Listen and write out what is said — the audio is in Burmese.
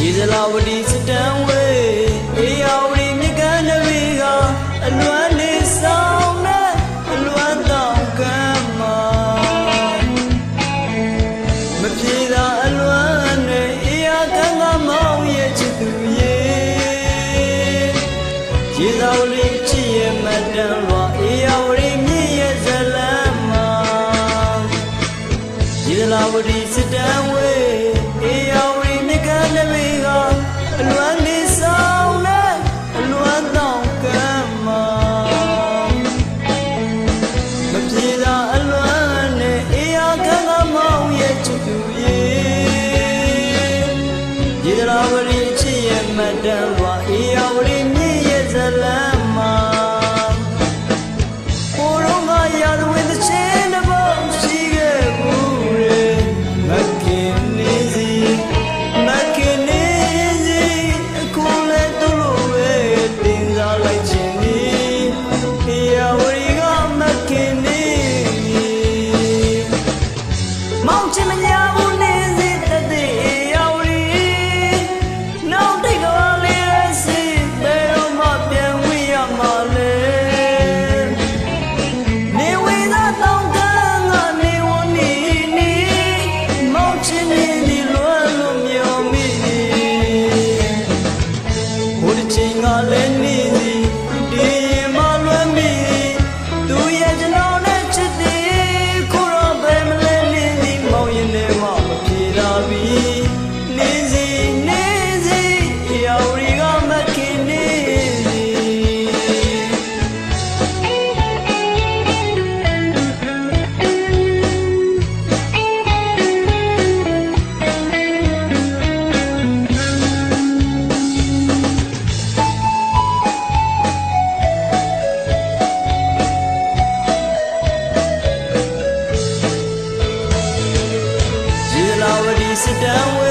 ရေစလာဝတီစတန်ဝေးအေယာဝတီမြကန်းနဘီကအလွမ်းလေးဆောင်နဲ့အလွမ်းတောင်ကမ်းမှာမပြေတာအလွမ်းနဲ့အေယာကန်းကမောင်းရဲ့ချစ်သူရေရေသာဝတီချစ်ရဲ့မတန်လွာအေယာဝတီမြင့်ရဲ့ဇလန်းမှာရေစလာဝတီစတန်ဝေး darling. sit down